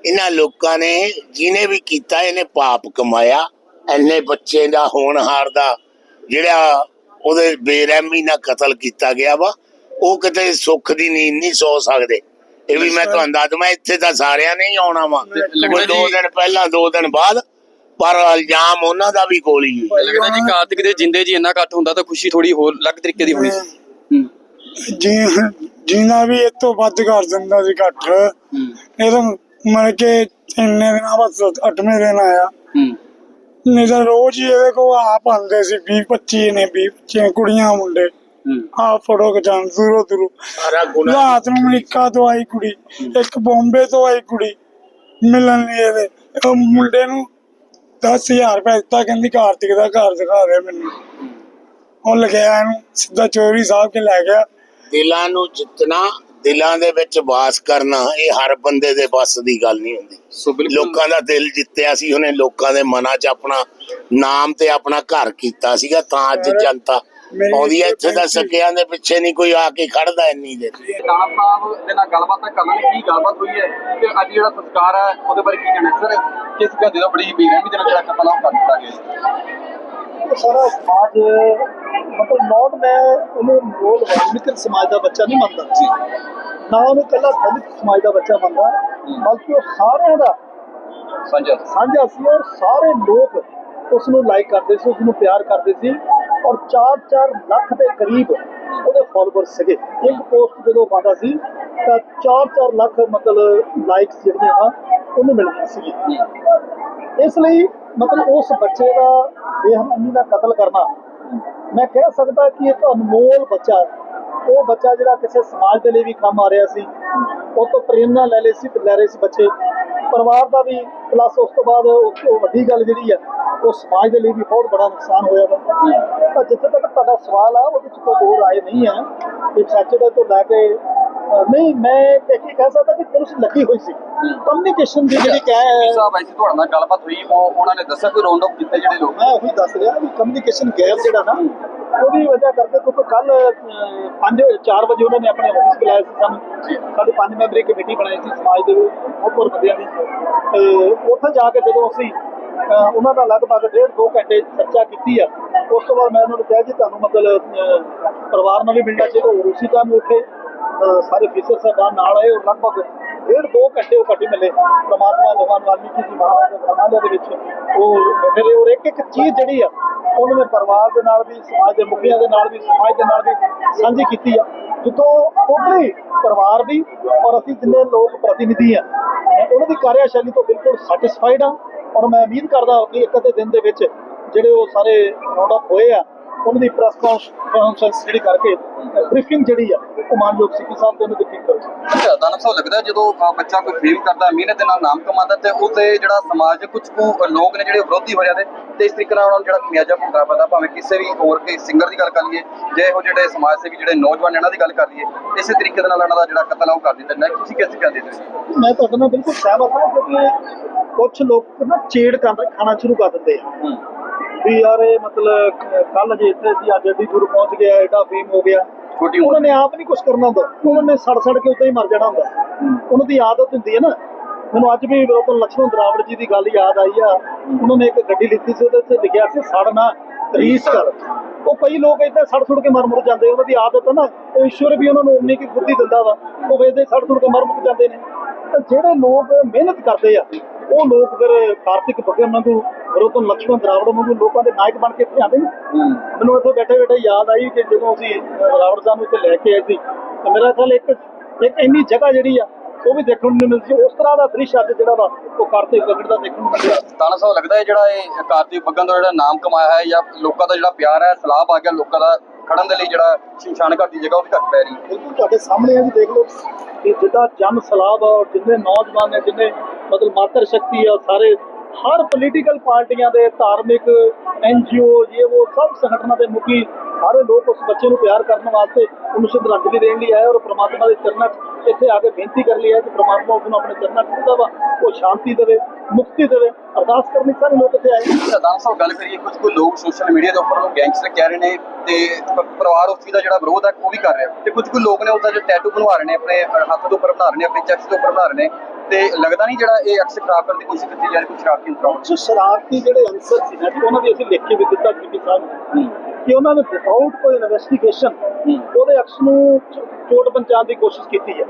ਇਹਨਾਂ ਲੋਕਾਂ ਨੇ ਜਿਹਨੇ ਵੀ ਕੀਤਾ ਇਹਨੇ ਪਾਪ ਕਮਾਇਆ। ਇੰਨੇ ਬੱਚੇ ਦਾ ਹੋਣਹਾਰ ਦਾ ਜਿਹੜਾ ਉਹਦੇ ਬੇਰਹਿਮੀ ਨਾਲ ਕਤਲ ਕੀਤਾ ਗਿਆ ਵਾ ਉਹ ਕਿਤੇ ਸੁੱਖ ਦੀ ਨੀਂਦ ਨਹੀਂ ਸੌ ਸਕਦੇ। ਇਹ ਵੀ ਮੈਂ ਤੁਹਾਨੂੰ ਦੱਸ ਦਵਾਂ ਇੱਥੇ ਤਾਂ ਸਾਰਿਆਂ ਨੇ ਹੀ ਆਉਣਾ ਵਾ। ਕੋਈ ਦੋ ਦਿਨ ਪਹਿਲਾਂ ਦੋ ਦਿਨ ਬਾਅਦ ਪਰ ਇਲਜ਼ਾਮ ਉਹਨਾਂ ਦਾ ਵੀ ਕੋਲ ਹੀ ਹੈ। ਲੱਗਦਾ ਜੀ ਕਾਰਤਿਕ ਦੇ ਜਿੰਦੇ ਜੀ ਇੰਨਾ ਇਕੱਠ ਹੁੰਦਾ ਤਾਂ ਖੁਸ਼ੀ ਥੋੜੀ ਹੋਰ ਅਲੱਗ ਤਰੀਕੇ ਦੀ ਹੋਣੀ। ਜੀ ਜੀਨਾ ਵੀ ਇਹ ਤੋਂ ਵੱਧ ਕਰ ਦਿੰਦਾ ਸੀ ਘੱਟ। ਹੂੰ। ਇਹ ਤਾਂ ਮਰ ਕੇ ਇੰਨੇ ਦਿਨਾਂ ਬਾਅਦ ਅੱਠਵੇਂ ਦਿਨ ਆਇਆ। ਨਹੀਂ ਤਾਂ ਰੋਜ਼ ਹੀ ਇਹਦੇ ਕੋਲ ਆਪ ਆਉਂਦੇ ਸੀ 20 25 ਨੇ 20 25 ਕੁੜੀਆਂ ਮੁੰਡੇ। ਆ ਫੋਟੋ ਖਿਚਾਉਣ ਦੂਰੋਂ ਦੂਰੋਂ ਸਾਰਾ ਗੁਨਾਹ ਰਾਤ ਨੂੰ ਅਮਰੀਕਾ ਤੋਂ ਆਈ ਕੁੜੀ ਇੱਕ ਬੰਬੇ ਤੋਂ ਆਈ ਕੁੜੀ ਮਿਲਣ ਲਈ ਇਹਦੇ। ਉਹ ਮੁੰਡੇ ਨੂੰ 10000 ਰੁਪਏ ਦਿੱਤਾ ਕਹਿੰਦੀ ਕਾਰਤਿਕ ਦਾ ਘਰ ਦਿਖਾ ਦੇ ਮੈਨੂੰ। ਉਹ ਲਗਿਆ ਇਹਨੂੰ ਸਿੱਧਾ ਚੋਰੀ ਸਾਹਿਬ ਕੇ ਲੈ ਗਿਆ। ਦਿਲਾਂ ਨੂੰ ਜਿੱਤਣਾ ਦਿਲਾਂ ਦੇ ਵਿੱਚ ਵਾਸ ਕਰਨਾ ਇਹ ਹਰ ਬੰਦੇ ਦੇ ਵੱਸ ਦੀ ਗੱਲ ਨਹੀਂ ਹੁੰਦੀ। ਲੋਕਾਂ ਦਾ ਦਿਲ ਜਿੱਤਿਆ ਸੀ ਉਹਨੇ ਲੋਕਾਂ ਦੇ ਮਨਾਂ 'ਚ ਆਪਣਾ ਨਾਮ ਤੇ ਆਪਣਾ ਘਰ ਕੀਤਾ ਸੀਗਾ ਤਾਂ ਅੱਜ ਜਨਤਾ ਆਉਂਦੀ ਹੈ ਇੱਥੇ ਦਾ ਸਕਿਆਂ ਦੇ ਪਿੱਛੇ ਨਹੀਂ ਕੋਈ ਆ ਕੇ ਖੜਦਾ ਇੰਨੀ ਦੇਰ ਦਾਣਾ ਸਾਹਿਬ ਦੇ ਨਾਲ ਗੱਲਬਾਤ ਤਾਂ ਕਰਨ ਲਈ ਕੀ ਗੱਲਬਾਤ ਹੋਈ ਹੈ? ਤੇ ਅੱਜ ਜਿਹੜਾ ਸੰਸਕਾਰ ਹੈ ਉਹਦੇ ਬਾਰੇ ਕੀ ਕਹਿਣਾ ਸਰ ਕਿਸ ਗੱਲ ਦਾ ਬੜੀ ਬੇਰਹਿਮੀ ਦੇ ਨਾਲ ਜਿਹੜਾ ਕਤਲ ਆ ਉਹ ਕਰ ਦਿੱਤਾ ਗਿਆ। ਸਾਰਾ ਸਮਾਜ ਮਤਲਬ ਨੌਟ ਮੈਂ ਉਹਨੂੰ ਰੋਲ ਵਾਲਮੀਕ ਸਮਾਜ ਦਾ ਬੱਚਾ ਨਹੀਂ ਮੰਨਦਾ। ਨਾ ਉਹਨੂੰ ਕੱਲਾ ਦਲਿਤ ਸਮਾਜ ਦਾ ਬੱਚਾ ਮੰਨਦਾ। ਬਲਕਿ ਉਹ ਸਾਰਿਆਂ ਦਾ ਸਾਂਝਾ। ਸਾਂਝਾ ਸੀ। ਔਰ ਸਾਰੇ ਲੋਕ ਉਸ ਨੂੰ ਲਾਈਕ ਕਰਦੇ ਸੀ ਉਸ ਨੂੰ ਪਿਆਰ ਕਰਦੇ ਸੀ। ਔਰ 4-4 ਲੱਖ ਦੇ ਕਰੀਬ ਉਹਦੇ ਫਾਲੋਅਰਸ ਸੀਗੇ। ਇੱਕ ਪੋਸਟ ਜਦੋਂ ਪਾਉਂਦਾ ਸੀ, ਤਾਂ 4-4 ਲੱਖ ਮਤਲਬ ਲਾਈਕਸ ਜਿਹੜੀਆਂ ਆ, ਉਹਨੂੰ ਮਿਲਦੀਆਂ ਸੀ ਇਸ ਲਈ ਮਤਲਬ ਉਸ ਬੱਚੇ ਦਾ ਬੇਰਹਿਮੀ ਨਾਲ ਕਤਲ ਕਰਨਾ, ਮੈਂ ਕਹਿ ਸਕਦਾ ਕਿ ਇੱਕ ਅਨਮੋਲ ਬੱਚਾ, ਉਹ ਬੱਚਾ ਜਿਹੜਾ ਕਿਸੇ ਸਮਾਜ ਦੇ ਲਈ ਵੀ ਕੰਮ ਆ ਰਿਹਾ ਸੀ, ਉਹ ਤੋਂ ਪ੍ਰੇਰਨਾ ਲੈ ਲਈ ਸੀ ਲੈ ਰਹੇ ਸੀ ਬੱਚੇ। ਪਰਿਵਾਰ ਦਾ ਵੀ ਪਲੱਸ ਉਸ ਤੋਂ ਬਾਅਦ ਉਸ ਵੱਡੀ ਗੱਲ ਜਿਹੜੀ ਆ ਉਹ ਸਮਾਜ ਦੇ ਲਈ ਵੀ ਬਹੁਤ ਬੜਾ ਨੁਕਸਾਨ ਹੋਇਆ ਵਾ। ਤਾਂ ਜਿੱਥੇ ਤੱਕ ਤੁਹਾਡਾ ਸਵਾਲ ਆ ਉਹਦੇ ਚ ਕੋਈ ਦੋ ਰਾਏ ਨਹੀਂ ਆ। ਕਿ ਸੈਚਰਡੇ ਤੋਂ ਲੈ ਕੇ ਨਹੀਂ ਮੈਂ ਇਹ ਕਹਿ ਸਕਦਾ ਕਿ ਪੁਲਿਸ ਲੱਗੀ ਹੋਈ ਸੀ। ਕਮਿਊਨੀਕੇਸ਼ਨ ਦੀ ਜਿਹੜੀ ਕਹਿ ਸਾਹਿਬ ਐਸੀ ਤੁਹਾਡੇ ਨਾਲ ਗੱਲਬਾਤ ਹੋਈ ਉਹ ਉਹਨਾਂ ਨੇ ਦੱਸਿਆ ਕੋਈ ਰਾਉਂਡ ਅਪ ਕੀਤੇ ਜਿਹੜੇ ਲੋਕ? ਮੈਂ ਉਹੀ ਦੱਸ ਰਿਹਾ ਵੀ ਕਮਿਊਨੀਕੇਸ਼ਨ ਗੈਪ ਜਿਹੜਾ ਨਾ ਉਹਦੀ ਵਜ੍ਹਾ ਕਰਕੇ ਕਿਉਂਕਿ ਕੱਲ 5 4 ਵਜੇ ਉਹਨਾਂ ਨੇ ਆਪਣੇ ਆਫਿਸ ਬੁਲਾਇਆ ਸੀ ਸਾਨੂੰ। ਸਾਡੀ ਪੰਜ ਮੈਂਬਰੀ ਕਮੇਟੀ ਬਣਾਈ ਸੀ ਸਮਾਜ ਦੇ ਬਹੁਤ ਬਹੁਤ ਬੰਦਿਆਂ ਦੀ ਤੇ ਉੱਥੇ ਜਾ ਕੇ ਜਦੋਂ ਅਸੀਂ ਉਹਨਾਂ ਦਾ ਲਗਭਗ ਡੇਢ ਦੋ ਘੰਟੇ ਚਰਚਾ ਕੀਤੀ ਆ। ਉਸ ਤੋਂ ਬਾਅਦ ਮੈਂ ਉਹਨਾਂ ਨੂੰ ਕਿਹਾ ਜੀ, ਤੁਹਾਨੂੰ ਮਤਲਬ ਪਰਿਵਾਰ ਨਾਲ ਵੀ ਮਿਲਣਾ ਚਾਹੀਦਾ ਉਹ ਉਸੇ ਟਾਈਮ ਉੱਠੇ ਸਾਰੇ ਫੀਸਰ ਸਾਹਿਬਾਨ ਨਾਲ ਆਏ ਔਰ ਲਗਭਗ ਡੇਢ ਦੋ ਘੰਟੇ ਉਹ ਕੱਢੀ ਮਿਲੇ ਪ੍ਰਮਾਤਮਾ ਜਵਾਨ ਵਾਲਮੀਕੀ ਜੀ ਮਹਾਰਾਜ ਦੇ ਬ੍ਰਹਮਾਂਡ ਦੇ ਵਿੱਚ ਉਹ ਮੇਰੇ ਔਰ ਇੱਕ ਇੱਕ ਚੀਜ਼ ਜਿਹੜੀ ਆ, ਉਹਨੂੰ ਮੈਂ ਪਰਿਵਾਰ ਦੇ ਨਾਲ ਵੀ, ਸਮਾਜ ਦੇ ਮੁਖੀਆਂ ਦੇ ਨਾਲ ਵੀ, ਸਮਾਜ ਦੇ ਨਾਲ ਵੀ ਸਾਂਝੀ ਕੀਤੀ ਆ। ਜਿੱਥੋਂ ਟੋਟਲੀ ਪਰਿਵਾਰ ਦੀ ਔਰ ਅਸੀਂ ਜਿੰਨੇ ਲੋਕ ਪ੍ਰਤੀਨਿਧੀ ਆ ਉਹਨਾਂ ਦੀ ਕਾਰਿਆਸ਼ੈਲੀ ਤੋਂ ਬਿਲਕੁਲ ਸੈਟੀਸਫਾਈਡ ਆ। ਔਰ ਮੈਂ ਉਮੀਦ ਕਰਦਾ ਕਿ ਇੱਕ ਅੱਧੇ ਦਿਨ ਦੇ ਵਿੱਚ ਜਿਹੜੇ ਉਹ ਸਾਰੇ ਰਾਉਂਡ ਅਪ ਹੋਏ ਆ ਉਹਨਾਂ ਦੀ ਪ੍ਰੈਸ ਕਾਨਫਰੰਸ ਜਿਹੜੀ ਕਰਕੇ ਬਰੀਫਿੰਗ ਜਿਹੜੀ ਆ ਉਹ ਮਾਨਯੋਗ ਸਿੱਖੀ ਸਾਹਿਬ ਦੇ ਉਹਨਾਂ ਦੀ ਠੀਕ ਕਰੋ ਦਾਨਵ ਸਾਹਿਬ ਲੱਗਦਾ ਜਦੋਂ ਬੱਚਾ ਕੋਈ ਫੇਮ ਕਰਦਾ ਮਿਹਨਤ ਦੇ ਨਾਲ ਨਾਮ ਕਮਾਉਂਦਾ ਤੇ ਉਹਦੇ ਜਿਹੜਾ ਸਮਾਜ ਕੁਝ ਕੁ ਲੋਕ ਨੇ ਜਿਹੜੇ ਵਿਰੋਧੀ ਹੋ ਜਾਂਦੇ ਤੇ ਇਸ ਤਰੀਕੇ ਨਾਲ ਉਹਨਾਂ ਨੂੰ ਜਿਹੜਾ ਖਮਿਆਜਾ ਭੁਗਤਣਾ ਪੈਂਦਾ ਭਾਵੇਂ ਕਿਸੇ ਵੀ ਹੋਰ ਕੋਈ ਸਿੰਗਰ ਦੀ ਗੱਲ ਕਰ ਲਈਏ ਜਾਂ ਇਹੋ ਜਿਹੜੇ ਸਮਾਜ ਸੇਵੀ ਜਿਹੜੇ ਨੌਜਵਾਨ ਨੇ ਇਹਨਾਂ ਦੀ ਗੱਲ ਕਰ ਲਈਏ ਇਸੇ ਤਰੀਕੇ ਦੇ ਨਾਲ ਇਹਨਾਂ ਦਾ ਜਿਹੜਾ ਕਤਲ ਉਹ ਕਰ ਦਿੱਤਾ ਹੈ। ਤੁਸੀਂ ਕਿਸ ਕਹਿੰਦੇ ਤੁਸੀਂ ਮੈਂ ਤੁਹਾਡੇ ਨਾਲ ਬਿਲਕੁਲ ਸਹਿਮਤ ਹਾਂ ਕਿਉਂਕਿ ਕੁਝ ਲੋਕ ਨਾ ਚੇੜ ਕਰ ਖਾਣਾ ਸ਼ੁਰੂ ਕਰ ਦਿੰਦੇ ਆ। ਵੀ ਯਾਰ ਇਹ ਮਤਲਬ ਕੱਲ ਜੇ ਇੱਥੇ ਸੀ ਅੱਜ ਐਡੀ ਦੂਰ ਪਹੁੰਚ ਗਿਆ ਐਡਾ ਫੇਮ ਹੋ ਗਿਆ। ਛੋਟੀ ਉਹਨਾਂ ਨੇ ਆਪ ਨਹੀਂ ਕੁਝ ਕਰਨਾ ਹੁੰਦਾ। ਉਹਨਾਂ ਨੇ ਸੜ ਸੜ ਕੇ ਉਦਾਂ ਹੀ ਮਰ ਜਾਣਾ ਹੁੰਦਾ। ਉਹਨਾਂ ਦੀ ਆਦਤ ਹੁੰਦੀ ਹੈ ਨਾ। ਮੈਨੂੰ ਅੱਜ ਵੀ ਰਤਨ ਲక్ష్మణ ਦਰਾਵੜ ਜੀ ਦੀ ਗੱਲ ਯਾਦ ਆਈ ਆ। ਉਹਨਾਂ ਨੇ ਇੱਕ ਗੱਡੀ ਲਿੱਤੀ ਸੀ ਉਹਦੇ ਤੇ ਲਿਖਿਆ ਸੀ ਸੜਨਾ ਤਰੀਸ ਕਰ। ਉਹ ਕਈ ਲੋਕ ਇਦਾਂ ਸੜ ਸੁੜ ਕੇ ਮਰ ਮੁਰ ਜਾਂਦੇ ਉਹਨਾਂ ਦੀ ਆਦਤ ਹੈ ਨਾ ਉਹ ਈਸ਼ਵਰ ਵੀ ਉਹਨਾਂ ਨੂੰ ਉਨੀ ਕੀ ਬੁੱਧੀ ਦਿੰਦਾ ਵਾ। ਉਹ ਵੇਦੇ ਸੜ ਸੁੜ ਕੇ ਮਰ ਮੁੱਕ ਜਾਂਦੇ ਨੇ। ਤਾਂ ਜਿਹੜੇ ਲੋਕ ਮਿਹਨਤ ਕਰਦੇ ਆ, ਉਹ ਲੋਕ ਫਿਰ ਕਾਰਤਿਕ ਬਗਰ ਵਾਂਗੂ ਰਤਨ ਲక్ష్ਮਣ ਦਰਾਵੜ ਵਾਂਗੂ ਲੋਕਾਂ ਦੇ ਨਾਇਕ ਬਣ ਕੇ ਆਉਂਦੇ ਨੇ। ਮੈਨੂੰ ਇੱਥੇ ਬੈਠੇ ਬੈਠੇ ਯਾਦ ਆਈ ਕਿ ਜਦੋਂ ਅਸੀਂ ਦਰਾਵੜ ਸਾਹਿਬ ਨੂੰ ਇੱਥੇ ਲੈ ਕੇ ਆਏ ਸੀ, ਤੇ ਮੇਰਾ ਖਿਆਲ ਇੱਕ ਇੱਕ ਇੰਨੀ ਜਗ੍ਹਾ ਜਿਹੜੀ ਆ, ਉਹ ਵੀ ਦੇਖਣ ਨੂੰ ਮਿਲਦੀ ਉਸ ਤਰ੍ਹਾਂ ਦਾ ਦ੍ਰਿਸ਼ ਅੱਜ ਜਿਹੜਾ ਵਾ, ਉਹ ਕਾਰਤਿਕ ਬੱਗੜ ਦਾ ਦੇਖਣ ਨੂੰ ਮਿਲਦਾ ਤਾਣਾ ਸਾਹਿਬ ਲੱਗਦਾ ਹੈ ਜਿਹੜਾ ਇਹ ਕਾਰਤਿਕ ਬੱਗੜ ਦਾ ਜਿਹੜਾ ਨਾਮ ਕਮਾਇਆ ਹੈ ਜਾਂ ਲੋਕਾਂ ਦਾ ਜਿਹੜਾ ਪਿਆਰ ਹੈ, ਸਲਾਹ ਆ ਗਿਆ ਲੋਕਾਂ ਦਾ ਖੜਨ ਦੇ ਲਈ ਜਿਹੜਾ ਸ਼ਮਸ਼ਾਨ ਘਾਟ ਦੀ ਜਗ੍ਹਾ ਉਹ ਵੀ ਘੱਟ ਪੈ ਰਹੀ ਹੈ। ਬਿਲਕੁਲ ਤੁਹਾਡੇ ਸਾਹਮਣੇ ਆ ਜੀ ਦੇਖ ਲਓ ਕਿ ਜਿੱਦਾਂ ਜਨ ਸਲਾਬ ਆ ਔਰ ਜਿੰਨੇ ਨੌਜਵਾਨ ਨੇ, ਜਿੰਨੇ ਮਤਲਬ ਮਾਤਰ ਸ਼ਕਤੀ ਆ, ਸਾਰੇ ਹਰ ਪੋਲੀਟੀਕਲ ਪਾਰਟੀਆਂ ਦੇ ਧਾਰਮਿਕ ਐਨਜੀਓ ਇਹ ਉਹ ਸਭ ਸੰਗਠਨਾਂ ਦੇ ਮੁਖੀ ਸਾਰੇ ਲੋਕ ਉਸ ਬੱਚੇ ਨੂੰ ਪਿਆਰ ਕਰਨ ਵਾਸਤੇ ਉਹਨੂੰ ਸ਼ਰਧਾਂਜਲੀ ਦੇਣ ਲਈ ਆਏ ਔਰ ਪ੍ਰਮਾਤਮਾ ਦੇ ਚਰਨਾਂ 'ਚ ਇੱਥੇ ਆ ਕੇ ਬੇਨਤੀ ਕਰ ਲਈ ਹੈ ਕਿ ਪ੍ਰਮਾਤਮਾ ਉਸ ਨੂੰ ਆਪਣੇ ਚਰਨਾਂ 'ਚ ਵਾ ਉਹ ਸ਼ਾਂਤੀ ਦੇਵੇ ਮੁਕਤੀ ਦੇਵੇ। ਅਰਦਾਸ ਕਰਨ ਲਈ ਸਾਰੇ ਲੋਕ ਇੱਥੇ ਆਏ ਦਾਨ ਸਾਹਿਬ ਗੱਲ ਕਰੀਏ ਕੁਝ ਕੁ ਲੋਕ ਸੋਸ਼ਲ ਮੀਡੀਆ ਦੇ ਉੱਪਰ ਉਹ ਗੈਂਗਸਟਰ ਕਹਿ ਰਹੇ ਨੇ ਤੇ ਪਰਿਵਾਰ ਉਸ ਚੀਜ਼ ਦਾ ਜਿਹੜਾ ਵਿਰੋਧ ਹੈ ਉਹ ਵੀ ਕਰ ਰਿਹਾ। ਤੇ ਕੁਝ ਕੁ ਲੋਕ ਨੇ ਉਹਦਾ ਜਿਹੜਾ ਟੈਟੂ ਬਣਵਾ ਰਹੇ ਨੇ ਆਪਣੇ ਹੱਥ ਦੇ ਉੱਪਰ ਬਣਾ ਰਹੇ ਨੇ ਆਪਣੇ ਚੈਸਟ ਦੇ ਉੱਪਰ ਬਣਾ ਰਹੇ ਨੇ। ਤੇ ਲੱਗਦਾ ਨਹੀਂ ਜਿਹੜਾ ਇਹ ਅਕਸਰ ਖਰਾਬ ਕਰਨ ਦੀ ਕੋਸ਼ਿਸ਼ ਕੀਤੀ ਜਾ ਰਹੀ ਕੁਝ ਸ਼ਰਾਰਤੀ ਕੁਝ ਸ਼ਰਾਰਤੀ ਜਿਹੜੇ ਅਨਸਰ ਸੀ ਨਾ ਜੀ ਉਹਨਾਂ ਦੀ ਅਸੀਂ ਲਿਖ ਕੇ ਵੀ ਦਿੱਤਾ ਸੀਪੀ ਸਾਹਿਬ। ਨੂੰ ਕਿ ਉਹਨਾਂ ਨੇ ਵਿਦਆਊਟ ਕੋਈ ਇਨਵੈਸਟੀਗੇਸ਼ਨ ਉਹਦੇ ਅਕਸ ਨੂੰ ਚੋਟ ਪਹੁੰਚਾਉਣ ਦੀ ਕੋਸ਼ਿਸ਼ ਕੀਤੀ ਹੈ।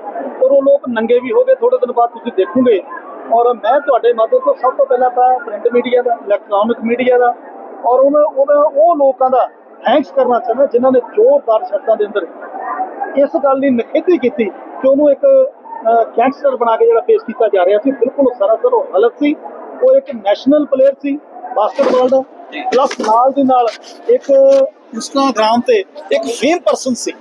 ਔਰ ਉਹ ਲੋਕ ਨੰਗੇ ਵੀ ਹੋ ਗਏ ਥੋੜੇ ਦਿਨ ਬਾਅਦ ਤੁਸੀਂ ਦੇਖੋਗੇ। ਔਰ ਮੈਂ ਤੁਹਾਡੇ ਮਾਧਿਅਮ ਤੋਂ ਸਭ ਤੋਂ ਪਹਿਲਾਂ ਤਾਂ ਪ੍ਰਿੰਟ ਮੀਡੀਆ ਦਾ ਇਲੈਕਟ੍ਰੋਨਿਕ ਮੀਡੀਆ ਦਾ ਔਰ ਉਹਨਾਂ ਉਹਦਾ ਉਹ ਲੋਕਾਂ ਦਾ ਥੈਂਕਸ ਕਰਨਾ ਚਾਹੁੰਦਾ ਜਿਨ੍ਹਾਂ ਨੇ ਜ਼ੋਰਦਾਰ ਸ਼ਬਦਾਂ ਦੇ ਅੰਦਰ ਇਸ ਗੱਲ ਦੀ ਨਿਖੇਧੀ ਕੀਤੀ ਕਿ ਉਹਨੂੰ ਇੱਕ ਗੈਂਗਸਟਰ ਬਣਾ ਕੇ ਜਿਹੜਾ ਪੇਸ਼ ਕੀਤਾ ਜਾ ਰਿਹਾ ਸੀ। ਬਿਲਕੁਲ ਸਰਾਸਰ ਉਹ ਗਲਤ ਸੀ। ਉਹ ਇੱਕ ਨੈਸ਼ਨਲ ਪਲੇਅਰ ਸੀ। ਬਾਸਕਟਬਾਲ ਦਾ ਪਲੱਸ ਨਾਲ ਦੀ ਨਾਲ ਇੱਕ ਇੰਸਟਾਗ੍ਰਾਮ ਤੇ ਇੱਕ ਫੇਮ ਪਰਸਨ ਸੀ।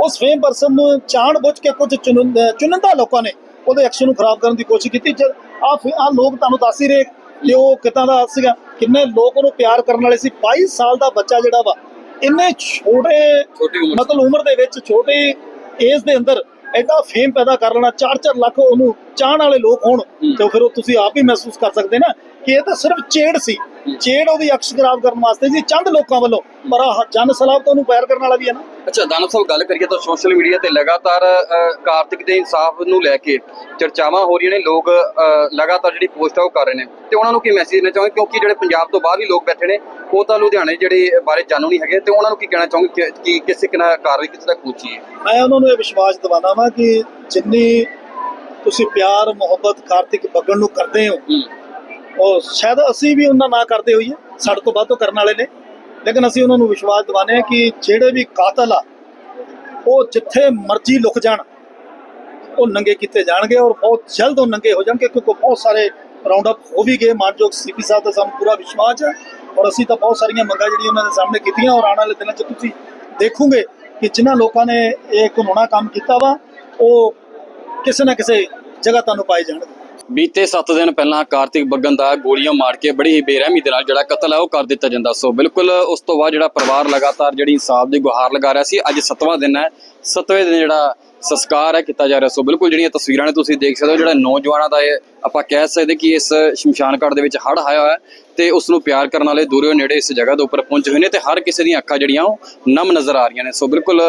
ਉਸ ਫੇਮ ਪਰਸਨ ਨੂੰ ਜਾਣ ਬੁੱਝ ਕੇ ਕੁਝ ਚੁਣੰਦਾ ਲੋਕਾਂ ਨੇ ਉਹਦੇ ਐਕਸ਼ਨ ਨੂੰ ਖਰਾਬ ਕਰਨ ਦੀ ਕੋਸ਼ਿਸ਼ ਕੀਤੀ। ਜਦ ਆ ਆ ਲੋਕ ਤੁਹਾਨੂੰ ਦੱਸ ਹੀ ਰਹੇ ਕਿ ਉਹ ਕਿਦਾਂ ਦਾ ਸੀਗਾ ਕਿੰਨੇ ਲੋਕ ਉਹਨੂੰ ਪਿਆਰ ਕਰਨ ਵਾਲੇ ਸੀ। 22 ਸਾਲ ਦਾ ਬੱਚਾ ਜਿਹੜਾ ਵਾ ਇੰਨੇ ਛੋਟੇ। ਮਤਲਬ ਉਮਰ ਦੇ ਵਿੱਚ ਛੋਟੀ ਏਜ ਦੇ ਅੰਦਰ ਐਡਾ ਫੇਮ ਪੈਦਾ ਕਰ ਲੈਣਾ 4-4 ਲੱਖ ਉਹਨੂੰ ਚਾਹਣ ਵਾਲੇ ਲੋਕ ਹੋਣ ਤੇ ਫਿਰ ਉਹ ਤੁਸੀਂ ਆਪ ਹੀ ਮਹਿਸੂਸ ਕਰ ਸਕਦੇ ਨਾ। ਕਿ ਇਹ ਤਾਂ ਸਿਰਫ ਚੇੜ ਸੀ। ਚੇੜ ਉਹਦੀ ਅਕਸ਼ ਖਰਾਬ ਕਰਨ ਵਾਸਤੇ ਸੀ ਚੰਦ ਲੋਕਾਂ ਵੱਲੋਂ। ਪਰ ਆਹ ਜਨ ਸਲਾਬ ਤਾਂ ਉਹਨੂੰ ਪਿਆਰ ਕਰਨ ਵਾਲਾ ਵੀ ਹੈ ਨਾ। ਅੱਛਾ ਦਾਨਵ ਸਾਹਿਬ ਗੱਲ ਕਰੀਏ ਤਾਂ ਸੋਸ਼ਲ ਮੀਡੀਆ ਤੇ ਲਗਾਤਾਰ ਕਾਰਤਿਕ ਦੇ ਇਨਸਾਫ ਨੂੰ ਲੈ ਕੇ ਚਰਚਾਵਾਂ ਹੋ ਰਹੀਆਂ ਨੇ। ਲੋਕ ਲਗਾਤਾਰ ਜਿਹੜੀ ਪੋਸਟ ਆ ਉਹ ਕਰ ਰਹੇ ਨੇ। ਤੇ ਉਹਨਾਂ ਨੂੰ ਕੀ ਮੈਸੇਜ ਦੇਣਾ ਚਾਹੋਗੇ? ਕਿਉਂਕਿ ਜਿਹੜੇ ਪੰਜਾਬ ਤੋਂ ਬਾਹਰ ਵੀ ਲੋਕ ਬੈਠੇ ਨੇ ਉਹ ਤਾਂ ਲੁਧਿਆਣੇ ਜਿਹੜੇ ਬਾਰੇ ਜਾਣੂ ਨਹੀਂ ਹੈਗੇ। ਤੇ ਉਹਨਾਂ ਨੂੰ ਕੀ ਕਹਿਣਾ ਚਾਹੋਗੇ ਕਿ- ਕਿਸੇ ਕਿਨਾ ਕਾਰਵਾਈ ਕਿਸੇ ਤੱਕ ਪਹੁੰਚੀ ਹੈ? ਮੈਂ ਉਹਨਾਂ ਨੂੰ ਇਹ ਵਿਸ਼ਵਾਸ ਦਿਵਾਉਂਦਾ ਵਾਂ ਕਿ ਜਿੰਨੀ ਤੁਸੀਂ ਪਿਆਰ ਮੁਹੱਬਤ ਕਾਰਤਿਕ ਬੱਗਣ ਨੂੰ ਕਰਦੇ ਹੋ। ਉਹ ਸ਼ਾਇਦ ਅਸੀਂ ਵੀ ਉਹਨਾਂ ਨਾ ਕਰਦੇ ਹੋਈਏ, ਸਾਡੇ ਤੋਂ ਵੱਧ ਤੋਂ ਕਰਨ ਵਾਲੇ ਨੇ। ਲੇਕਿਨ ਅਸੀਂ ਉਹਨਾਂ ਨੂੰ ਵਿਸ਼ਵਾਸ ਦਿਵਾਉਂਦੇ ਹਾਂ ਕਿ ਜਿਹੜੇ ਵੀ ਕਾਤਲ ਆ, ਉਹ ਜਿੱਥੇ ਮਰਜ਼ੀ ਲੁਕ ਜਾਣ, ਉਹ ਨੰਗੇ ਕੀਤੇ ਜਾਣਗੇ ਔਰ ਬਹੁਤ ਜਲਦ ਉਹ ਨੰਗੇ ਹੋ ਜਾਣਗੇ ਕਿਉਂਕਿ ਬਹੁਤ ਸਾਰੇ ਰਾਉਂਡ ਅਪ ਹੋ ਵੀ ਗਏ। ਮਾਨਯੋਗ ਸੀਪੀ ਸਾਹਿਬ ਦਾ ਸਾਨੂੰ ਪੂਰਾ ਵਿਸ਼ਵਾਸ ਹੈ ਔਰ ਅਸੀਂ ਤਾਂ ਬਹੁਤ ਸਾਰੀਆਂ ਮੰਗਾਂ ਜਿਹੜੀਆਂ ਉਹਨਾਂ ਦੇ ਸਾਹਮਣੇ ਕੀਤੀਆਂ ਔਰ ਆਉਣ ਵਾਲੇ ਦਿਨਾਂ 'ਚ ਤੁਸੀਂ ਦੇਖੋਗੇ ਕਿ ਜਿਨ੍ਹਾਂ ਲੋਕਾਂ ਨੇ ਇਹ ਕਾਨੂੰਨਾ ਕੰਮ ਕੀਤਾ ਵਾ, ਉਹ ਕਿਸੇ ਨਾ ਕਿਸੇ ਜਗ੍ਹਾ ਤੁਹਾਨੂੰ ਪਾਏ ਜਾਣਗੇ। ਬੀਤੇ 7 ਦਿਨ ਪਹਿਲਾਂ ਕਾਰਤਿਕ ਬੱਗਨ ਦਾ ਗੋਲੀਆਂ ਮਾਰ ਕੇ ਬੜੀ ਹੀ ਬੇਰਹਿਮੀ ਦੇ ਨਾਲ ਜਿਹੜਾ ਕਤਲ ਹੈ ਉਹ ਕਰ ਦਿੱਤਾ ਜਾਂਦਾ। ਸੋ ਬਿਲਕੁਲ ਉਸ ਤੋਂ ਬਾਅਦ ਜਿਹੜਾ ਪਰਿਵਾਰ ਲਗਾਤਾਰ ਜਿਹੜੀ ਇਨਸਾਫ ਦੀ ਗੁਹਾਰ ਲਗਾ ਰਿਹਾ ਸੀ, ਅੱਜ 7ਵਾਂ ਦਿਨ ਹੈ 7ਵੇਂ ਦਿਨ ਜਿਹੜਾ ਸੰਸਕਾਰ ਹੈ ਕੀਤਾ ਜਾ ਰਿਹਾ। ਸੋ ਬਿਲਕੁਲ ਜਿਹੜੀਆਂ ਤਸਵੀਰਾਂ ਨੇ ਤੁਸੀਂ ਦੇਖ ਸਕਦੇ ਹੋ, ਜਿਹੜਾ ਨੌਜਵਾਨਾਂ ਦਾ ਇਹ ਆਪਾਂ ਕਹਿ ਸਕਦੇ ਕਿ ਇਸ ਸ਼ਮਸ਼ਾਨ ਘਾਟ ਦੇ ਵਿੱਚ ਹੜ ਆਇਆ ਹੋਇਆ ਹੈ ਤੇ ਉਸ ਨੂੰ ਪਿਆਰ ਕਰਨ ਵਾਲੇ ਦੂਰੋਂ ਨੇੜੇ ਇਸ ਜਗ੍ਹਾ ਦੇ ਉੱਪਰ ਪਹੁੰਚੇ ਹੋਏ ਨੇ ਤੇ ਹਰ ਕਿਸੇ ਦੀਆਂ ਅੱਖਾਂ ਜਿਹੜੀਆਂ ਉਹ ਨਮ ਨਜ਼ਰ ਆ ਰਹੀਆਂ ਨੇ। ਸੋ ਬਿਲਕੁਲ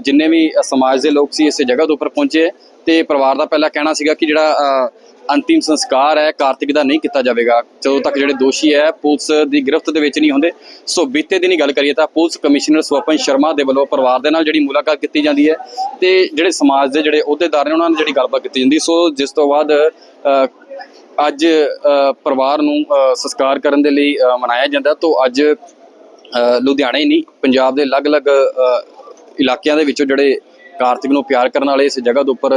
ਜਿੰਨੇ ਵੀ ਸਮਾਜ ਦੇ ਲੋਕ ਸੀ ਇਸ ਜਗ੍ਹਾ ਦੇ ਉੱਪਰ ਪਹੁੰਚੇ ਤੇ ਪਰਿਵਾਰ ਦਾ ਪਹਿਲਾ ਕਹਿਣਾ ਸੀਗਾ ਕਿ ਜਿਹੜਾ ਅੰਤਿਮ ਸੰਸਕਾਰ ਹੈ ਕਾਰਤਿਕ ਦਾ ਨਹੀਂ ਕੀਤਾ ਜਾਵੇਗਾ। ਜਦੋਂ ਤੱਕ ਜਿਹੜੇ ਦੋਸ਼ੀ ਹੈ ਪੁਲਿਸ ਦੀ ਗ੍ਰਿਫਤ ਦੇ ਵਿੱਚ ਨਹੀਂ ਹੁੰਦੇ ਸੋ ਬੀਤੇ ਦਿਨੀ ਗੱਲ ਕਰੀਏ ਤਾਂ ਪੁਲਿਸ ਕਮਿਸ਼ਨਰ ਸਵਪਨ ਸ਼ਰਮਾ ਦੇ ਵੱਲੋਂ ਪਰਿਵਾਰ ਦੇ ਨਾਲ ਜਿਹੜੀ ਮੁਲਾਕਾਤ ਕੀਤੀ ਜਾਂਦੀ ਹੈ ਤੇ ਜਿਹੜੇ ਸਮਾਜ ਦੇ ਜਿਹੜੇ ਅਹੁਦੇਦਾਰ ਨੇ ਉਹਨਾਂ ਨਾਲ ਜਿਹੜੀ ਗੱਲਬਾਤ ਕੀਤੀ ਜਾਂਦੀ ਸੋ ਜਿਸ ਤੋਂ ਬਾਅਦ ਅੱਜ ਪਰਿਵਾਰ ਨੂੰ ਸੰਸਕਾਰ ਕਰਨ ਦੇ ਲਈ ਮਨਾਇਆ ਜਾਂਦਾ। ਤੋਂ ਅੱਜ ਅ, ਲੁਧਿਆਣੇ ਹੀ ਨਹੀਂ ਪੰਜਾਬ ਦੇ ਅਲੱਗ-ਅਲੱਗ ਇਲਾਕਿਆਂ ਦੇ ਵਿੱਚੋਂ ਜਿਹੜੇ ਕਾਰਤਿਕ ਨੂੰ ਪਿਆਰ ਕਰਨ ਵਾਲੇ ਇਸ ਜਗ੍ਹਾ ਦੇ ਉੱਪਰ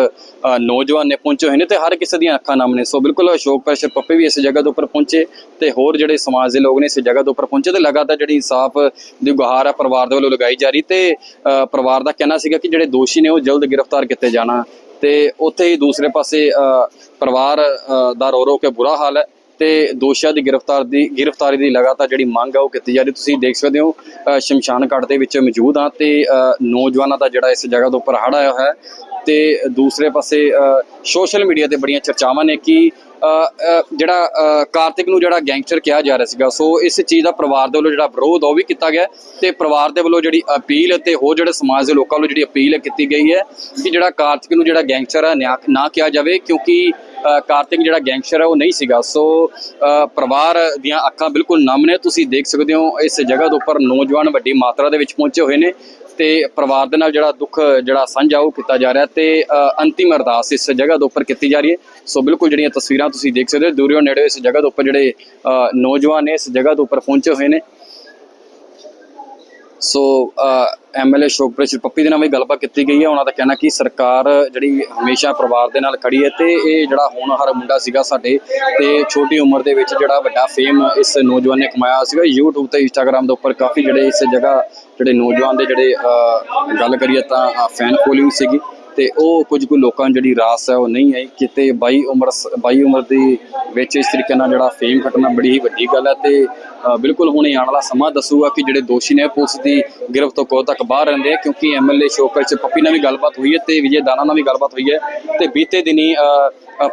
ਨੌਜਵਾਨ ਨੇ ਪਹੁੰਚੇ ਹੋਏ ਨੇ ਤੇ ਹਰ ਕਿਸੇ ਦੀਆਂ ਅੱਖਾਂ ਨਾਮ ਨੇ। ਸੋ ਬਿਲਕੁਲ ਅਸ਼ੋਕ ਪ੍ਰਸ਼ਰ ਪੱਪੇ ਵੀ ਇਸ ਜਗ੍ਹਾ ਦੇ ਉੱਪਰ ਪਹੁੰਚੇ ਤੇ ਹੋਰ ਜਿਹੜੇ ਸਮਾਜ ਦੇ ਲੋਕ ਨੇ ਇਸ ਜਗ੍ਹਾ ਦੇ ਉੱਪਰ ਪਹੁੰਚੇ ਤੇ ਲਗਾਤਾਰ ਜਿਹੜੀ ਇਨਸਾਫ ਦੀ ਗੁਹਾਰ ਹੈ ਪਰਿਵਾਰ ਦੇ ਵੱਲੋਂ ਲਗਾਈ ਜਾ ਰਹੀ ਤੇ ਅ, ਪਰਿਵਾਰ ਦਾ ਕਹਿਣਾ ਸੀਗਾ ਕਿ ਜਿਹੜੇ ਦੋਸ਼ੀ ਨੇ ਉਹ ਜਲਦ ਗ੍ਰਿਫਤਾਰ ਕੀਤੇ ਜਾਣਾ ਤੇ ਉੱਥੇ ਹੀ ਦੂਸਰੇ ਪਾਸੇ ਅ, ਪਰਿਵਾਰ ਅ, ਦਾ ਰੋ ਰੋ ਕੇ ਬੁਰਾ ਹਾਲ ਹੈ। ਤੇ ਦੋਸ਼ੀਆਂ ਦੀ ਗ੍ਰਿਫਤਾਰ ਦੀ ਗ੍ਰਿਫਤਾਰੀ ਦੀ ਲਗਾਤਾਰ ਜਿਹੜੀ ਮੰਗ ਹੈ ਉਹ ਕੀਤੀ ਜਾ ਰਹੀ। ਤੁਸੀਂ ਦੇਖ ਸਕਦੇ ਹੋ ਅ, ਸ਼ਮਸ਼ਾਨ ਘਾਟ ਦੇ ਵਿੱਚ ਮੌਜੂਦ ਆ ਤੇ ਅ, ਨੌਜਵਾਨਾਂ ਦਾ ਜਿਹੜਾ ਇਸ ਜਗ੍ਹਾ ਦੇ ਉੱਪਰ ਹੜ ਆਇਆ ਹੋਇਆ ਤੇ ਦੂਸਰੇ ਪਾਸੇ ਸੋਸ਼ਲ ਮੀਡੀਆ ਤੇ ਬੜੀਆਂ ਚਰਚਾਵਾਂ ਨੇ ਕਿ ਜਿਹੜਾ ਕਾਰਤਿਕ ਨੂੰ ਜਿਹੜਾ ਗੈਂਗਸਟਰ ਕਿਹਾ ਜਾ ਰਿਹਾ ਸੀਗਾ, ਸੋ ਇਸ ਚੀਜ਼ ਦਾ ਪਰਿਵਾਰ ਦੇ ਵੱਲੋਂ ਜਿਹੜਾ ਵਿਰੋਧ ਉਹ ਵੀ ਕੀਤਾ ਗਿਆ ਤੇ ਪਰਿਵਾਰ ਦੇ ਵੱਲੋਂ ਜਿਹੜੀ ਅਪੀਲ ਤੇ ਹੋਰ ਜਿਹੜੇ ਸਮਾਜ ਦੇ ਲੋਕਾਂ ਵੱਲੋਂ ਜਿਹੜੀ ਅਪੀਲ ਕੀਤੀ ਗਈ ਹੈ ਕਿ ਜਿਹੜਾ ਕਾਰਤਿਕ ਨੂੰ ਜਿਹੜਾ ਗੈਂਗਸਟਰ ਹੈ ਨਿਆ- ਨਾ ਕਿਹਾ ਜਾਵੇ ਕਿਉਂਕਿ ਕਾਰਤਿਕ ਜਿਹੜਾ ਗੈਂਗਸਟਰ ਹੈ ਉਹ ਨਹੀਂ ਸੀਗਾ। ਸੋ ਪਰਿਵਾਰ ਦੀਆਂ ਅੱਖਾਂ ਬਿਲਕੁਲ ਨਮ ਨੇ। ਤੁਸੀਂ ਦੇਖ ਸਕਦੇ ਹੋ ਇਸ ਜਗ੍ਹਾ ਦੇ ਉੱਪਰ ਨੌਜਵਾਨ ਵੱਡੀ ਮਾਤਰਾ ਦੇ ਵਿੱਚ ਪਹੁੰਚੇ ਹੋਏ ਨੇ। ਤੇ ਪਰਿਵਾਰ ਦੇ ਨਾਲ ਜਿਹੜਾ ਦੁੱਖ, ਜਿਹੜਾ ਸਾਂਝਾ ਉਹ ਕੀਤਾ ਜਾ ਰਿਹਾ ਤੇ ਅੰਤਿਮ ਅਰਦਾਸ ਇਸ ਜਗ੍ਹਾ ਦੇ ਉੱਪਰ ਕੀਤੀ ਜਾ ਰਹੀ ਹੈ। ਸੋ ਬਿਲਕੁਲ ਜਿਹੜੀਆਂ ਤਸਵੀਰਾਂ ਤੁਸੀਂ ਦੇਖ ਸਕਦੇ ਹੋ ਦੂਰੋਂ ਨੇੜੇ ਇਸ ਜਗ੍ਹਾ ਦੇ ਉੱਪਰ ਜਿਹੜੇ ਨੌਜਵਾਨ ਨੇ ਇਸ ਜਗ੍ਹਾ ਦੇ ਉੱਪਰ ਪਹੁੰਚੇ ਹੋਏ ਨੇ। ਸੋ ਐਮਐਲਏ ਸ਼ੋਕਪ੍ਰੇਸ਼ਰ ਪੱਪੀ ਦੇ ਨਾਲ ਵੀ ਗੱਲਬਾਤ ਕੀਤੀ ਗਈ ਹੈ। ਉਹਨਾਂ ਦਾ ਕਹਿਣਾ ਕਿ ਸਰਕਾਰ ਜਿਹੜੀ ਹਮੇਸ਼ਾ ਪਰਿਵਾਰ ਦੇ ਨਾਲ ਖੜੀ ਹੈ ਤੇ ਇਹ ਜਿਹੜਾ ਹੋਣਹਾਰ ਮੁੰਡਾ ਸੀਗਾ ਸਾਡੇ ਤੇ ਛੋਟੀ ਉਮਰ ਦੇ ਵਿੱਚ ਜਿਹੜਾ ਵੱਡਾ ਫੇਮ ਇਸ ਨੌਜਵਾਨ ਨੇ ਕਮਾਇਆ ਸੀਗਾ। YouTube ਤੇ Instagram ਦੇ ਉੱਪਰ ਕਾਫੀ ਜਿਹੜੇ ਇਸ ਜਗ੍ਹਾ ਜਿਹੜੇ ਨੌਜਵਾਨ ਦੇ ਜਿਹੜੇ ਗੱਲ ਕਰੀਏ ਤਾਂ ਫੈਨ ਫੋਲੋਇੰਗ ਸੀਗੀ। ਤੇ ਉਹ ਕੁਝ ਕੁ ਲੋਕਾਂ ਨੂੰ ਜਿਹੜੀ ਰਾਸ ਹੈ ਉਹ ਨਹੀਂ ਆਈ। ਕਿਤੇ 22 ਉਮਰ ਸ- 22 ਉਮਰ ਦੀ ਵਿੱਚ ਇਸ ਤਰੀਕੇ ਨਾਲ ਜਿਹੜਾ ਫੇਮ ਖੱਟਣਾ ਬੜੀ ਹੀ ਵੱਡੀ ਗੱਲ ਹੈ ਤੇ ਬਿਲਕੁਲ ਹੁਣ ਇਹ ਆਉਣ ਵਾਲਾ ਸਮਾਂ ਦੱਸੂਗਾ ਕਿ ਜਿਹੜੇ ਦੋਸ਼ੀ ਨੇ ਪੁਲਿਸ ਦੀ ਗ੍ਰਿਫਤ ਤੋਂ ਕਦੋਂ ਤੱਕ ਬਾਹਰ ਰਹਿੰਦੇ ਆ, ਕਿਉਂਕਿ ਐਮਐਲਏ ਸ਼ੋਕਰ ਚ ਪੱਪੀ ਨਾਲ ਵੀ ਗੱਲਬਾਤ ਹੋਈ ਹੈ ਤੇ ਵਿਜੇ ਦਾਨਾ ਨਾਲ ਵੀ ਗੱਲਬਾਤ ਹੋਈ ਹੈ। ਤੇ ਬੀਤੇ ਦਿਨੀ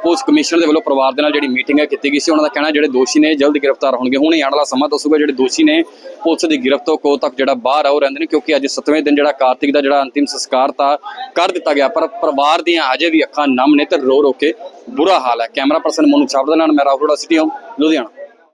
ਪੁਲਿਸ ਕਮਿਸ਼ਨਰ ਦੇ ਵੱਲੋਂ ਪਰਿਵਾਰ ਦੇ ਨਾਲ ਜਿਹੜੀ ਮੀਟਿੰਗ ਹੈ ਕੀਤੀ ਗਈ ਸੀ, ਉਹਨਾਂ ਦਾ ਕਹਿਣਾ ਜਿਹੜੇ ਦੋਸ਼ੀ ਨੇ ਜਲਦ ਗ੍ਰਿਫਤਾਰ ਹੋਣਗੇ। ਹੁਣੇ ਆਉਣ ਵਾਲਾ ਸਮਾਂ ਦੱਸੂਗਾ ਜਿਹੜੇ ਦੋਸ਼ੀ ਨੇ ਪੁਲਿਸ ਦੀ ਗ੍ਰਿਫਤ ਤੋਂ ਕਦੋਂ ਤੱਕ ਜਿਹੜਾ ਬਾਹਰ ਆ, ਉਹ ਰਹਿੰਦੇ ਨੇ, ਕਿਉਂਕਿ ਅੱਜ 7ਵੇਂ ਦਿਨ ਜਿਹੜਾ ਕਾਰਤਿਕ ਦਾ ਜਿਹੜਾ ਅੰਤਿਮ ਸੰਸਕਾਰ ਤਾਂ ਕਰ ਦਿੱਤਾ ਗਿਆ, ਪਰ ਪਰਿਵਾਰ ਦੀਆਂ ਅਜੇ ਵੀ ਅੱਖਾਂ ਨਮ ਨੇ ਤੇ ਰੋ ਰੋ ਕੇ ਬੁਰਾ ਹਾਲ ਹੈ। ਕੈਮਰਾ ਪਰਸਨ ਮੋਨੂ ਦੇ ਨਾਲ ਮੈਂ ਰਾਹੁਲ ਸਿਟੀ ਲੁਧਿਆਣਾ।